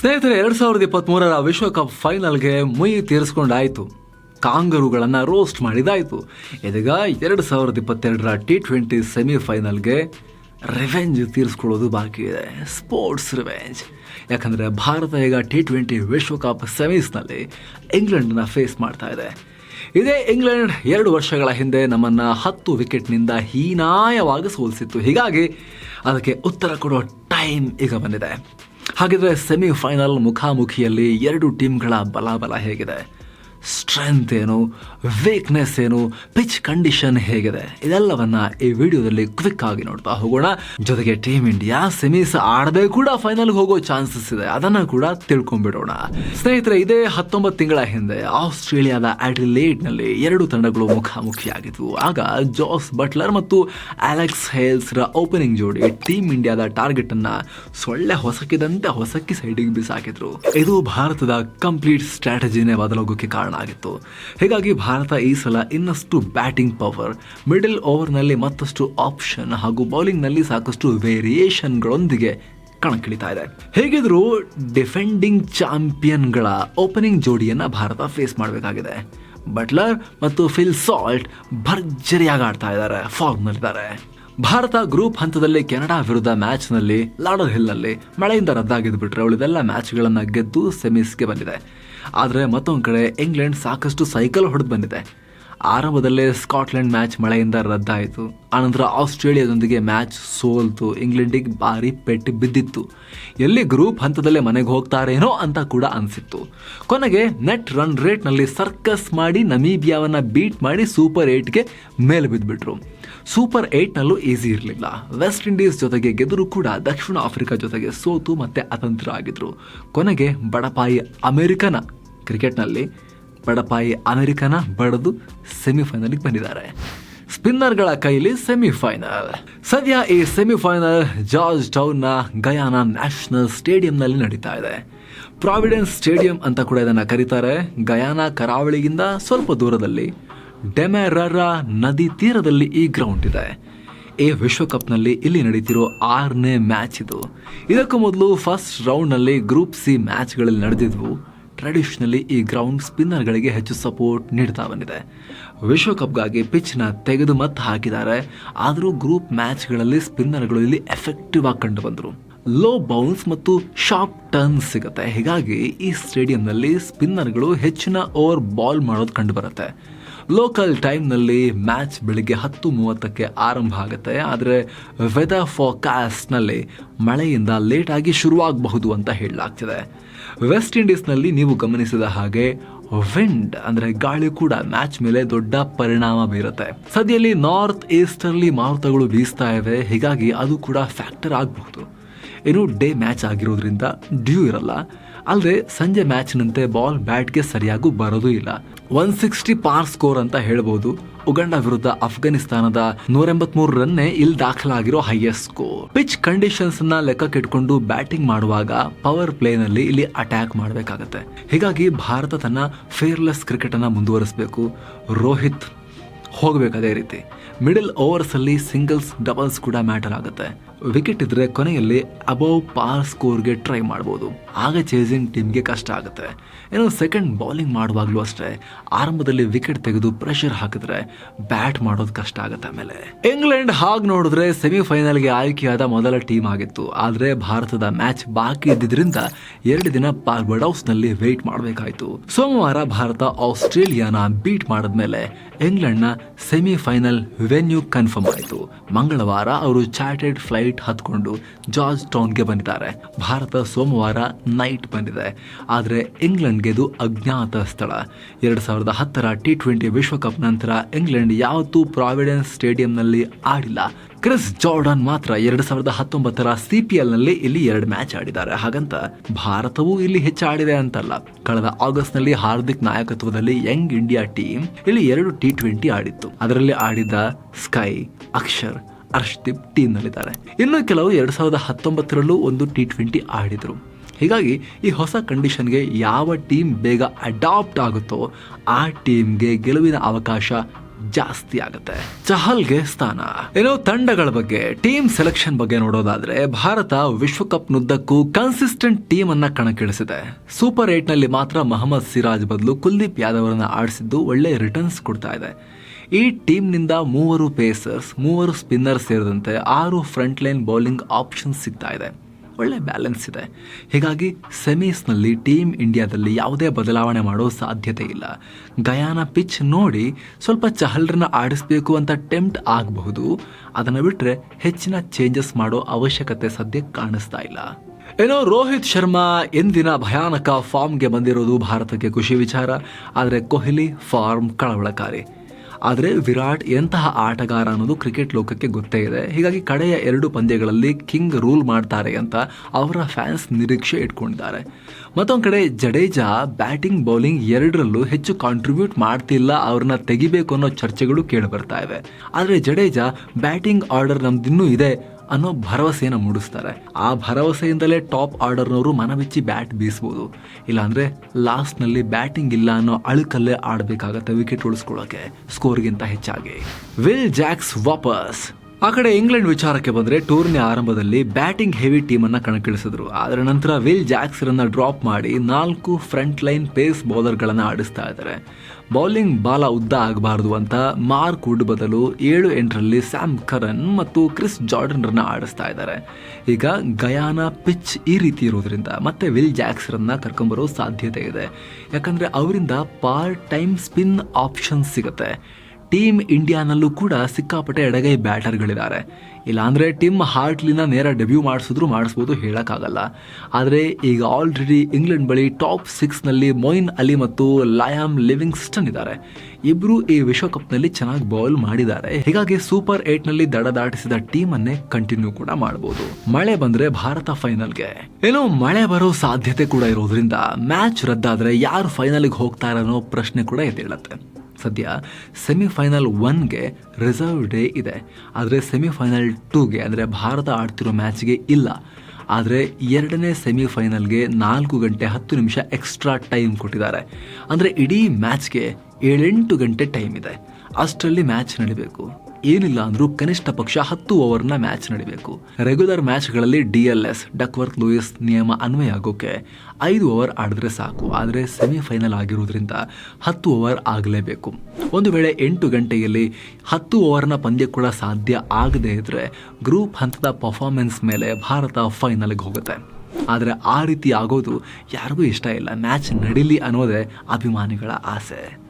ಸ್ನೇಹಿತರೆ, ಎರಡು ಸಾವಿರದ ಇಪ್ಪತ್ತ್ಮೂರರ ವಿಶ್ವಕಪ್ ಫೈನಲ್ಗೆ ಮುಯಿ ತೀರಿಸ್ಕೊಂಡಾಯಿತು. ಕಾಂಗರುಗಳನ್ನು ರೋಸ್ಟ್ ಮಾಡಿದಾಯಿತು. ಇದೀಗ ಎರಡು ಸಾವಿರದ ಇಪ್ಪತ್ತೆರಡರ ಟಿ ಟ್ವೆಂಟಿ ಸೆಮಿಫೈನಲ್ಗೆ ರಿವೆಂಜ್ ತೀರಿಸ್ಕೊಳ್ಳೋದು ಬಾಕಿ ಇದೆ. ಸ್ಪೋರ್ಟ್ಸ್ ರಿವೆಂಜ್ ಯಾಕಂದರೆ ಭಾರತ ಈಗ ಟಿ ಟ್ವೆಂಟಿ ವಿಶ್ವಕಪ್ ಸೆಮೀಸ್ನಲ್ಲಿ ಇಂಗ್ಲೆಂಡನ್ನ ಫೇಸ್ ಮಾಡ್ತಾ ಇದೆ. ಇದೇ ಇಂಗ್ಲೆಂಡ್ ಎರಡು ವರ್ಷಗಳ ಹಿಂದೆ ನಮ್ಮನ್ನು ಹತ್ತು ವಿಕೆಟ್ನಿಂದ ಹೀನಾಯವಾಗಿ ಸೋಲಿಸಿತ್ತು. ಹೀಗಾಗಿ ಅದಕ್ಕೆ ಉತ್ತರ ಕೊಡೋ ಟೈಮ್ ಈಗ ಬಂದಿದೆ. ಹಾಗಿದ್ರೆ ಸೆಮಿಫೈನಲ್ ಮುಖಾಮುಖಿಯಲ್ಲಿ ಎರಡು ಟೀಮ್ಗಳ ಬಲಾಬಲ ಹೇಗಿದೆ. ಸ್ಟ್ರೆಂತ್ ಏನು ವೀಕ್ನೆಸ್ ಏನು ಪಿಚ್ ಕಂಡೀಷನ್ ಹೇಗಿದೆ? ಇದೆಲ್ಲವನ್ನ ಈ ವಿಡಿಯೋದಲ್ಲಿ ಕ್ವಿಕ್ ಆಗಿ ನೋಡ್ತಾ ಹೋಗೋಣ. ಜೊತೆಗೆ ಟೀಮ್ ಇಂಡಿಯಾ ಸೆಮೀಸ್ ಆಡದೆ ಕೂಡ ಫೈನಲ್ಗೆ ಹೋಗೋ ಚಾನ್ಸಸ್ ಇದೆ. ಅದನ್ನ ಕೂಡ ತಿಳ್ಕೊಂಡ್ಬಿಡೋಣ. ಸ್ನೇಹಿತರೆ, ಇದೇ ಹತ್ತೊಂಬತ್ತು ತಿಂಗಳ ಹಿಂದೆ ಆಸ್ಟ್ರೇಲಿಯಾದ ನಲ್ಲಿ ಎರಡು ತಂಡಗಳು ಮುಖಾಮುಖಿಯಾಗಿದ್ವು. ಆಗ ಜಾಸ್ ಬಟ್ಲರ್ ಮತ್ತು ಅಲೆಕ್ಸ್ ಹೇಲ್ಸ್ ರ ಓಪನಿಂಗ್ ಜೋಡಿ ಟೀಮ್ ಇಂಡಿಯಾದ ಟಾರ್ಗೆಟ್ ಅನ್ನ ಸೊಳ್ಳೆ ಹೊಸಕಿದಂತೆ ಹೊಸಕ್ಕಿ ಸೈಡಿಗೆ ಬಿಸಾಕಿದ್ರು. ಇದು ಭಾರತದ ಕಂಪ್ಲೀಟ್ ಸ್ಟ್ರಾಟಜಿನೇ ಬದಲಾಗೋಕೆ ಕಾರಣ. ಆಗಿತ್ತು. ಹೀಗಾಗಿ ಭಾರತ ಈ ಸಲ ಇನ್ನಷ್ಟು ಬ್ಯಾಟಿಂಗ್ ಪವರ್, ಮಿಡಲ್ ಓವರ್ನಲ್ಲಿ ಮತ್ತಷ್ಟು ಆಪ್ಷನ್ ಹಾಗೂ ಬೌಲಿಂಗ್ನಲ್ಲಿ ಸಾಕಷ್ಟು ವೇರಿಯೇಷನ್ಗಳೊಂದಿಗೆ ಕಣಕ್ಕಿಳಿತಾ ಇದೆ. ಹೇಗಿದ್ರು ಡಿಫೆಂಡಿಂಗ್ ಚಾಂಪಿಯನ್ಗಳ ಓಪನಿಂಗ್ ಜೋಡಿಯನ್ನ ಭಾರತ ಫೇಸ್ ಮಾಡಬೇಕಾಗಿದೆ. ಬಟ್ಲರ್ ಮತ್ತು ಫಿಲ್ ಸಾಲ್ಟ್ ಭರ್ಜರಿಯಾಗಿ ಆಡ್ತಾ ಇದ್ದಾರೆ, ಫಾರ್ಮ್ನಲ್ಲಿದ್ದಾರೆ. ಭಾರತ ಗ್ರೂಪ್ ಹಂತದಲ್ಲಿ ಕೆನಡಾ ವಿರುದ್ಧ ಮ್ಯಾಚ್ನಲ್ಲಿ ಲಾಡರ್ ಹಿಲ್ನಲ್ಲಿ ಮಳೆಯಿಂದ ರದ್ದಾಗಿದ್ದು ಬಿಟ್ರೆ ಉಳಿದೆಲ್ಲ ಮ್ಯಾಚ್ಗಳನ್ನು ಗೆದ್ದು ಸೆಮೀಸ್ಗೆ ಬಂದಿದೆ. ಆದರೆ ಮತ್ತೊಂದು ಕಡೆ ಇಂಗ್ಲೆಂಡ್ ಸಾಕಷ್ಟು ಸೈಕಲ್ ಹೊಡೆದು ಬಂದಿದೆ. ಆರಂಭದಲ್ಲೇ ಸ್ಕಾಟ್ಲೆಂಡ್ ಮ್ಯಾಚ್ ಮಳೆಯಿಂದ ರದ್ದಾಯಿತು. ಆನಂತರ ಆಸ್ಟ್ರೇಲಿಯಾದೊಂದಿಗೆ ಮ್ಯಾಚ್ ಸೋಲ್ತು. ಇಂಗ್ಲೆಂಡಿಗೆ ಭಾರಿ ಪೆಟ್ಟು ಬಿದ್ದಿತ್ತು. ಎಲ್ಲಿ ಗ್ರೂಪ್ ಹಂತದಲ್ಲೇ ಮನೆಗೆ ಹೋಗ್ತಾರೇನೋ ಅಂತ ಕೂಡ ಅನಿಸಿತ್ತು. ಕೊನೆಗೆ ನೆಟ್ ರನ್ ರೇಟ್ನಲ್ಲಿ ಸರ್ಕಸ್ ಮಾಡಿ ನಮೀಬಿಯಾವನ್ನು ಬೀಟ್ ಮಾಡಿ ಸೂಪರ್ ಏಟ್ಗೆ ಮೇಲೆ ಬಿದ್ದುಬಿಟ್ರು ಸೂಪರ್ ಏಟ್ನಲ್ಲೂ ಈಸಿ ಇರಲಿಲ್ಲ. ವೆಸ್ಟ್ ಇಂಡೀಸ್ ಜೊತೆಗೆ ಗೆದ್ದರೂ ಕೂಡ ದಕ್ಷಿಣ ಆಫ್ರಿಕಾ ಜೊತೆಗೆ ಸೋತು ಮತ್ತೆ ಅತಂತ್ರ ಆಗಿದ್ರು. ಕೊನೆಗೆ ಬಡಪಾಯಿ ಅಮೆರಿಕನ. ಕ್ರಿಕೆಟ್ನಲ್ಲಿ ಬಡಪಾಯಿ ಅಮೆರಿಕನ ಬಡದು ಸೆಮಿಫೈನಲ್ಗೆ ಬಂದಿದ್ದಾರೆ. ಸ್ಪಿನ್ನರ್ಗಳ ಕೈಲಿ ಸೆಮಿಫೈನಲ್. ಸದ್ಯ ಈ ಸೆಮಿಫೈನಲ್ ಜಾರ್ಜ್ ಟೌನ್ನ ಗಯಾನ ನ್ಯಾಷನಲ್ ಸ್ಟೇಡಿಯಂನಲ್ಲಿ ನಡೀತಾ ಇದೆ. ಪ್ರಾವಿಡೆನ್ಸ್ ಸ್ಟೇಡಿಯಂ ಅಂತ ಕೂಡ ಇದನ್ನು ಕರೀತಾರೆ. ಗಯಾನ ಕರಾವಳಿಯಿಂದ ಸ್ವಲ್ಪ ದೂರದಲ್ಲಿ ಡೆಮೆರರ ನದಿ ತೀರದಲ್ಲಿ ಈ ಗ್ರೌಂಡ್ ಇದೆ. ಈ ವಿಶ್ವಕಪ್ನಲ್ಲಿ ಇಲ್ಲಿ ನಡೀತಿರೋ ಆರನೇ ಮ್ಯಾಚ್ ಇದು. ಇದಕ್ಕೂ ಮೊದಲು ಫಸ್ಟ್ ರೌಂಡ್ನಲ್ಲಿ ಗ್ರೂಪ್ ಸಿ ಮ್ಯಾಚ್ಗಳಲ್ಲಿ ನಡೆದಿದ್ವು. ಟ್ರೆಡಿಷನಲಿ ಈ ಗ್ರೌಂಡ್ ಸ್ಪಿನ್ನರ್ಗಳಿಗೆ ಹೆಚ್ಚು ಸಪೋರ್ಟ್ ನೀಡ್ತಾ ಬಂದಿದೆ. ವಿಶ್ವಕಪ್ಗಾಗಿ ಪಿಚ್ನ ತೆಗೆದು ಮತ್ತೆ ಹಾಕಿದ್ದಾರೆ. ಆದರೂ ಗ್ರೂಪ್ ಮ್ಯಾಚ್ಗಳಲ್ಲಿ ಸ್ಪಿನ್ನರ್ಗಳು ಇಲ್ಲಿ ಎಫೆಕ್ಟಿವ್ ಆಗಿ ಕಂಡು ಬಂದರು. ಲೋ ಬೌನ್ಸ್ ಮತ್ತು ಶಾರ್ಪ್ ಟರ್ನ್ ಸಿಗುತ್ತೆ. ಹೀಗಾಗಿ ಈ ಸ್ಟೇಡಿಯಂನಲ್ಲಿ ಸ್ಪಿನ್ನರ್ಗಳು ಹೆಚ್ಚಿನ ಓವರ್ ಬಾಲ್ ಮಾಡೋದು ಕಂಡು ಬರುತ್ತೆ. ಲೋಕಲ್ ಟೈಮ್ನಲ್ಲಿ ಮ್ಯಾಚ್ ಬೆಳಿಗ್ಗೆ ಹತ್ತು ಮೂವತ್ತಕ್ಕೆ ಆರಂಭ ಆಗುತ್ತೆ. ಆದರೆ ವೆದರ್ ಫಾರ್ಕಾಸ್ಟ್ನಲ್ಲಿ ಮಳೆಯಿಂದ ಲೇಟಾಗಿ ಶುರುವಾಗಬಹುದು ಅಂತ ಹೇಳಲಾಗ್ತಿದೆ. ವೆಸ್ಟ್ ಇಂಡೀಸ್ನಲ್ಲಿ ನೀವು ಗಮನಿಸಿದ ಹಾಗೆ ವಿಂಡ್ ಅಂದರೆ ಗಾಳಿ ಕೂಡ ಮ್ಯಾಚ್ ಮೇಲೆ ದೊಡ್ಡ ಪರಿಣಾಮ ಬೀರುತ್ತೆ. ಸದ್ಯದಲ್ಲಿ ನಾರ್ತ್ ಈಸ್ಟರ್ಲಿ ಮಾರುತಗಳು ಬೀಸ್ತಾ ಇವೆ. ಹೀಗಾಗಿ ಅದು ಕೂಡ ಫ್ಯಾಕ್ಟರ್ ಆಗಬಹುದು. ಇನ್ನು ಡೇ ಮ್ಯಾಚ್ ಆಗಿರೋದ್ರಿಂದ ಡ್ಯೂ ಇರಲ್ಲ. ಅಲ್ಲದೆ ಸಂಜೆ ಮ್ಯಾಚ್ನಂತೆ ಬಾಲ್ ಬ್ಯಾಟ್ಗೆ ಸರಿಯಾಗೂ ಬರೋದೂ ಇಲ್ಲ. ಒನ್ ಸಿಕ್ಸ್ಟಿ ಪಾರ್ ಸ್ಕೋರ್ ಅಂತ ಹೇಳ್ಬೋದು. ಉಗಂಡ ವಿರುದ್ಧ ಅಫ್ಘಾನಿಸ್ತಾನದ ನೂರ ಎಂಬತ್ಮೂರು ರನ್ನೇ ಇಲ್ಲಿ ದಾಖಲಾಗಿರೋ ಹೈಯೆಸ್ಟ್ ಸ್ಕೋರ್ ಪಿಚ್ ಕಂಡೀಷನ್ಸ್ನ ಲೆಕ್ಕಕ್ಕಿಟ್ಕೊಂಡು ಬ್ಯಾಟಿಂಗ್ ಮಾಡುವಾಗ ಪವರ್ ಪ್ಲೇನಲ್ಲಿ ಇಲ್ಲಿ ಅಟ್ಯಾಕ್ ಮಾಡಬೇಕಾಗತ್ತೆ. ಹೀಗಾಗಿ ಭಾರತ ತನ್ನ ಫೇರ್ಲೆಸ್ ಕ್ರಿಕೆಟ್ ಅನ್ನ ಮುಂದುವರಿಸಬೇಕು. ರೋಹಿತ್ ಹೋಗಬೇಕು ಅದೇ ರೀತಿ. ಮಿಡಲ್ ಓವರ್ಸ್ ಅಲ್ಲಿ ಸಿಂಗಲ್ಸ್ ಡಬಲ್ಸ್ ಕೂಡ ಮ್ಯಾಟರ್ ಆಗುತ್ತೆ. ವಿಕೆಟ್ ಇದ್ರೆ ಕೊನೆಯಲ್ಲಿ ಅಬೌವ್ ಪಾರ್ ಸ್ಕೋರ್ಗೆ ಟ್ರೈ ಮಾಡ್ಬೋದು. ಆಗ ಚೇಸಿಂಗ್ ಟೀಮ್ಗೆ ಕಷ್ಟ ಆಗುತ್ತೆ. ಏನೋ ಸೆಕೆಂಡ್ ಬೌಲಿಂಗ್ ಮಾಡುವಾಗಲೂ ಅಷ್ಟೇ, ಆರಂಭದಲ್ಲಿ ವಿಕೆಟ್ ತೆಗೆದು ಪ್ರೆಷರ್ ಹಾಕಿದ್ರೆ ಬ್ಯಾಟ್ ಮಾಡೋದು ಕಷ್ಟ ಆಗುತ್ತೆ ಆಮೇಲೆ. ಇಂಗ್ಲೆಂಡ್ ಹಾಗೆ ನೋಡಿದ್ರೆ ಸೆಮಿಫೈನಲ್ಗೆ ಆಯ್ಕೆಯಾದ ಮೊದಲ ಟೀಮ್ ಆಗಿತ್ತು. ಆದರೆ ಭಾರತದ ಮ್ಯಾಚ್ ಬಾಕಿ ಇದ್ದಿದ್ರಿಂದ ಎರಡು ದಿನ ನಲ್ಲಿ ವೇಟ್ ಮಾಡಬೇಕಾಯ್ತು. ಸೋಮವಾರ ಭಾರತ ಆಸ್ಟ್ರೇಲಿಯಾನ ಬೀಟ್ ಮಾಡಿದ್ಮೇಲೆ ಇಂಗ್ಲೆಂಡ್ನ ಸೆಮಿಫೈನಲ್ ವೆನ್ಯೂ ಕನ್ಫರ್ಮ್ ಆಯಿತು. ಮಂಗಳವಾರ ಅವರು ಚಾರ್ಟೆಡ್ ಫ್ಲೈಟ್ ಹತ್ಕೊಂಡು ಜಾರ್ಜ್ ಟೌನ್ಗೆ ಬಂದಿದ್ದಾರೆ. ಭಾರತ ಸೋಮವಾರ ನೈಟ್ ಬಂದಿದೆ. ಆದರೆ ಇಂಗ್ಲೆಂಡ್ಗೆ ಇದು ಅಜ್ಞಾತ ಸ್ಥಳ. ಎರಡು ಸಾವಿರದ ಹತ್ತರ ಟಿ ಟ್ವೆಂಟಿ ವಿಶ್ವಕಪ್ ನಂತರ ಇಂಗ್ಲೆಂಡ್ ಯಾವತ್ತೂ ಪ್ರಾವಿಡೆನ್ಸ್ ಸ್ಟೇಡಿಯಂನಲ್ಲಿ ಆಡಿಲ್ಲ. ಕ್ರಿಸ್ ಜಾರ್ಡನ್ ಮಾತ್ರ ಎರಡು ಸಾವಿರದ ಹತ್ತೊಂಬತ್ತರ ಸಿ ಪಿ ಎಲ್ನಲ್ಲಿ ಇಲ್ಲಿ ಎರಡು ಮ್ಯಾಚ್ ಆಡಿದ್ದಾರೆ. ಹಾಗಂತ ಭಾರತವೂ ಇಲ್ಲಿ ಹೆಚ್ಚು ಆಡಿದೆ ಅಂತಲ್ಲ. ಕಳೆದ ಆಗಸ್ಟ್ನಲ್ಲಿ ಹಾರ್ದಿಕ್ ನಾಯಕತ್ವದಲ್ಲಿ ಯಂಗ್ ಇಂಡಿಯಾ ಟೀಮ್ ಇಲ್ಲಿ ಎರಡು ಟಿ ಟ್ವೆಂಟಿ ಆಡಿತ್ತು. ಅದರಲ್ಲಿ ಆಡಿದ ಸ್ಕೈ ಅಕ್ಷರ್ ಅರ್ಶ್ದೀಪ್ ಟೀಮ್ ನಲ್ಲಿದ್ದಾರೆ ಇನ್ನು ಕೆಲವು ಎರಡ್ ಸಾವಿರದ ಹತ್ತೊಂಬತ್ತರಲ್ಲೂ ಒಂದು ಟಿ ಟ್ವೆಂಟಿ ಆಡಿದ್ರು. ಹೀಗಾಗಿ ಈ ಹೊಸ ಕಂಡೀಷನ್ಗೆ ಯಾವ ಟೀಮ್ ಬೇಗ ಅಡಾಪ್ಟ್ ಆಗುತ್ತೋ ಆ ಟೀಮ್ಗೆ ಗೆಲುವಿನ ಅವಕಾಶ ಜಾಸ್ತಿ ಆಗುತ್ತೆ. ಚಹಲ್ಗೆ ಸ್ಥಾನ. ಏನೋ ತಂಡಗಳ ಬಗ್ಗೆ ಟೀಮ್ ಸೆಲೆಕ್ಷನ್ ಬಗ್ಗೆ ನೋಡೋದಾದ್ರೆ ಭಾರತ ವಿಶ್ವಕಪ್ ನುದ್ದಕ್ಕೂ ಕನ್ಸಿಸ್ಟೆಂಟ್ ಟೀಮ್ ಅನ್ನ ಕಣಕ್ಕಿಳಿಸಿದೆ. ಸೂಪರ್ ಏಟ್ನಲ್ಲಿ ಮಾತ್ರ ಮೊಹಮ್ಮದ್ ಸಿರಾಜ್ ಬದಲು ಕುಲ್ದೀಪ್ ಯಾದವ್ ಆಡಿಸಿದ್ದು ಒಳ್ಳೆ ರಿಟರ್ನ್ಸ್ ಕೊಡ್ತಾ ಇದೆ. ಈ ಟೀಮ್ನಿಂದ ಮೂವರು ಪೇಸರ್ಸ್, ಮೂವರು ಸ್ಪಿನ್ನರ್ ಸೇರಿದಂತೆ ಆರು ಫ್ರಂಟ್ ಲೈನ್ ಬೌಲಿಂಗ್ ಆಪ್ಷನ್ ಸಿಗ್ತಾ ಇದೆ. ಒಳ್ಳೆ ಬ್ಯಾಲೆನ್ಸ್ ಇದೆ. ಹೀಗಾಗಿ ಸೆಮೀಸ್ನಲ್ಲಿ ಟೀಮ್ ಇಂಡಿಯಾದಲ್ಲಿ ಯಾವುದೇ ಬದಲಾವಣೆ ಮಾಡೋ ಸಾಧ್ಯತೆ ಇಲ್ಲ. ಗಯಾನ ಪಿಚ್ ನೋಡಿ ಸ್ವಲ್ಪ ಚಹಲ್ರನ್ನ ಆಡಿಸ್ಬೇಕು ಅಂತ ಟೆಂಪ್ಟ್ ಆಗಬಹುದು. ಅದನ್ನು ಬಿಟ್ಟರೆ ಹೆಚ್ಚಿನ ಚೇಂಜಸ್ ಮಾಡೋ ಅವಶ್ಯಕತೆ ಸದ್ಯಕ್ಕೆ ಕಾಣಿಸ್ತಾ ಇಲ್ಲ. ಏನೋ ರೋಹಿತ್ ಶರ್ಮಾ ಎಂದಿನ ಭಯಾನಕ ಫಾರ್ಮ್ಗೆ ಬಂದಿರೋದು ಭಾರತಕ್ಕೆ ಖುಷಿ ವಿಚಾರ. ಆದರೆ ಕೊಹ್ಲಿ ಫಾರ್ಮ್ ಕಳವಳಕಾರಿ. ಆದರೆ ವಿರಾಟ್ ಎಂತಹ ಆಟಗಾರ ಅನ್ನೋದು ಕ್ರಿಕೆಟ್ ಲೋಕಕ್ಕೆ ಗೊತ್ತೇ ಇದೆ. ಹೀಗಾಗಿ ಕಡೆಯ ಎರಡು ಪಂದ್ಯಗಳಲ್ಲಿ ಕಿಂಗ್ ರೂಲ್ ಮಾಡ್ತಾರೆ ಅಂತ ಅವರ ಫ್ಯಾನ್ಸ್ ನಿರೀಕ್ಷೆ ಇಟ್ಕೊಂಡಿದ್ದಾರೆ. ಮತ್ತೊಂದು ಕಡೆ ಜಡೇಜಾ ಬ್ಯಾಟಿಂಗ್, ಬೌಲಿಂಗ್ ಎರಡರಲ್ಲೂ ಹೆಚ್ಚು ಕಾಂಟ್ರಿಬ್ಯೂಟ್ ಮಾಡ್ತಿಲ್ಲ ಅವ್ರನ್ನ ತೆಗಿಬೇಕು ಅನ್ನೋ ಚರ್ಚೆಗಳು ಕೇಳಿ ಬರ್ತಾ ಇವೆ. ಆದರೆ ಜಡೇಜಾ ಬ್ಯಾಟಿಂಗ್ ಆರ್ಡರ್ ನಮ್ದಿನ್ನೂ ಇದೆ. ಅನ್ನೋ ಭರವಸೆಯನ್ನು ಮೂಡಿಸ್ತಾರೆ. ಆ ಭರವಸೆಯಿಂದಲೇ ಟಾಪ್ ಆರ್ಡರ್ನವರು ಮನಬಿಚ್ಚಿ ಬ್ಯಾಟ್ ಬೀಸ್ಬೋದು. ಇಲ್ಲಾಂದರೆ ಲಾಸ್ಟ್ನಲ್ಲಿ ಬ್ಯಾಟಿಂಗ್ ಇಲ್ಲ ಅನ್ನೋ ಅಳುಕಲ್ಲೇ ಆಡಬೇಕಾಗತ್ತೆ ವಿಕೆಟ್ ಉಳಿಸ್ಕೊಳ್ಳೋಕೆ ಸ್ಕೋರ್ಗಿಂತ ಹೆಚ್ಚಾಗಿ. ವಿಲ್ ಜಾಕ್ಸ್ ವಾಪಸ್. ಆ ಕಡೆ ಇಂಗ್ಲೆಂಡ್ ವಿಚಾರಕ್ಕೆ ಬಂದರೆ ಟೂರ್ನಿ ಆರಂಭದಲ್ಲಿ ಬ್ಯಾಟಿಂಗ್ ಹೆವಿ ಟೀಮ್ ಅನ್ನ ಕಣಕ್ಕಿಳಿಸಿದ್ರು. ಅದರ ನಂತರ ವಿಲ್ ಜಾಕ್ಸರನ್ನ ಡ್ರಾಪ್ ಮಾಡಿ ನಾಲ್ಕು ಫ್ರಂಟ್ ಲೈನ್ ಪೇಸ್ ಬೌಲರ್ಗಳನ್ನು ಆಡಿಸ್ತಾ ಇದ್ದಾರೆ. ಬೌಲಿಂಗ್ ಬಾಲ ಉದ್ದ ಆಗಬಾರದು ಅಂತ ಮಾರ್ಕ್ ವುಡ್ ಬದಲು ಏಳು ಎಂಟರಲ್ಲಿ ಸ್ಯಾಮ್ ಕರನ್ ಮತ್ತು ಕ್ರಿಸ್ ಜಾರ್ಡನ್ರನ್ನ ಆಡಿಸ್ತಾ ಇದ್ದಾರೆ. ಈಗ ಗಯಾನ ಪಿಚ್ ಈ ರೀತಿ ಇರೋದ್ರಿಂದ ಮತ್ತೆ ವಿಲ್ ಜಾಕ್ಸರನ್ನ ಕರ್ಕೊಂಬರೋ ಸಾಧ್ಯತೆ ಇದೆ. ಯಾಕಂದ್ರೆ ಅವರಿಂದ ಪಾರ್ಟ್ ಟೈಮ್ ಸ್ಪಿನ್ ಆಪ್ಷನ್ ಸಿಗುತ್ತೆ. ಟೀಮ್ ಇಂಡಿಯಾನಲ್ಲೂ ಕೂಡ ಸಿಕ್ಕಾಪಟ್ಟೆ ಎಡಗೈ ಬ್ಯಾಟರ್ಗಳಿದ್ದಾರೆ. ಇಲ್ಲಾಂದರೆ ಟಿಮ್ ಹಾರ್ಟ್ಲಿನ ನೇರ ಡೆಬ್ಯೂ ಮಾಡಿಸಿದ್ರು ಮಾಡಿಸ್ಬೋದು ಹೇಳೋಕ್ಕಾಗಲ್ಲ. ಆದರೆ ಈಗ ಆಲ್ರೆಡಿ ಇಂಗ್ಲೆಂಡ್ ಬಳಿ ಟಾಪ್ ಸಿಕ್ಸ್ನಲ್ಲಿ ಮೊಯಿನ್ ಅಲಿ ಮತ್ತು ಲಯಾಮ್ ಲಿವಿಂಗ್ಸ್ಟನ್ ಇದ್ದಾರೆ. ಇಬ್ಬರು ಈ ವಿಶ್ವಕಪ್ನಲ್ಲಿ ಚೆನ್ನಾಗಿ ಬೌಲ್ ಮಾಡಿದ್ದಾರೆ. ಹೀಗಾಗಿ ಸೂಪರ್ ಏಟ್ನಲ್ಲಿ ದಡ ದಾಟಿಸಿದ ಟೀಮನ್ನೇ ಕಂಟಿನ್ಯೂ ಕೂಡ ಮಾಡಬಹುದು ಮಳೆ ಬಂದ್ರೆ ಭಾರತ ಫೈನಲ್ಗೆ. ಏನೋ ಮಳೆ ಬರೋ ಸಾಧ್ಯತೆ ಕೂಡ ಇರೋದ್ರಿಂದ ಮ್ಯಾಚ್ ರದ್ದಾದ್ರೆ ಯಾರು ಫೈನಲ್ಗೆ ಹೋಗ್ತಾರೆ ಅನ್ನೋ ಪ್ರಶ್ನೆ ಕೂಡ ಎದ್ದೇಳುತ್ತೆ. ಸದ್ಯ ಸೆಮಿಫೈನಲ್ ಒನ್ಗೆ ರಿಸರ್ವ್ ಡೇ ಇದೆ. ಆದರೆ ಸೆಮಿಫೈನಲ್ ಟೂಗೆ, ಅಂದರೆ ಭಾರತ ಆಡ್ತಿರೋ ಮ್ಯಾಚ್ಗೆ ಇಲ್ಲ. ಆದರೆ ಎರಡನೇ ಸೆಮಿಫೈನಲ್ಗೆ ನಾಲ್ಕು ಗಂಟೆ ಹತ್ತು ನಿಮಿಷ ಎಕ್ಸ್ಟ್ರಾ ಟೈಮ್ ಕೊಟ್ಟಿದ್ದಾರೆ. ಅಂದರೆ ಇಡೀ ಮ್ಯಾಚ್ಗೆ ಏಳೆಂಟು ಗಂಟೆ ಟೈಮ್ ಇದೆ. ಅಷ್ಟರಲ್ಲಿ ಮ್ಯಾಚ್ ನಡಿಬೇಕು. ಏನಿಲ್ಲ ಅಂದ್ರೂ ಕನಿಷ್ಠ ಪಕ್ಷ ಹತ್ತು ಓವರ್ನ ಮ್ಯಾಚ್ ನಡಿಬೇಕು. Regular ಮ್ಯಾಚ್ಗಳಲ್ಲಿ D L S, Duckworth Lewis ನಿಯಮ ಅನ್ವಯ ಆಗೋಕೆ ಐದು ಓವರ್ ಆಡಿದ್ರೆ ಸಾಕು, ಆದರೆ ಸೆಮಿಫೈನಲ್ ಆಗಿರೋದ್ರಿಂದ ಹತ್ತು ಓವರ್ ಆಗಲೇಬೇಕು. ಒಂದು ವೇಳೆ ಎಂಟು ಗಂಟೆಯಲ್ಲಿ ಹತ್ತು ಓವರ್ನ ಪಂದ್ಯ ಕೂಡ ಸಾಧ್ಯ ಆಗದೇ ಇದ್ರೆ ಗ್ರೂಪ್ ಹಂತದ ಪರ್ಫಾರ್ಮೆನ್ಸ್ ಮೇಲೆ ಭಾರತ ಫೈನಲ್ಗೆ ಹೋಗುತ್ತೆ. ಆದರೆ ಆ ರೀತಿ ಆಗೋದು ಯಾರಿಗೂ ಇಷ್ಟ ಇಲ್ಲ. ಮ್ಯಾಚ್ ನಡೀಲಿ ಅನ್ನೋದೇ ಅಭಿಮಾನಿಗಳ ಆಸೆ.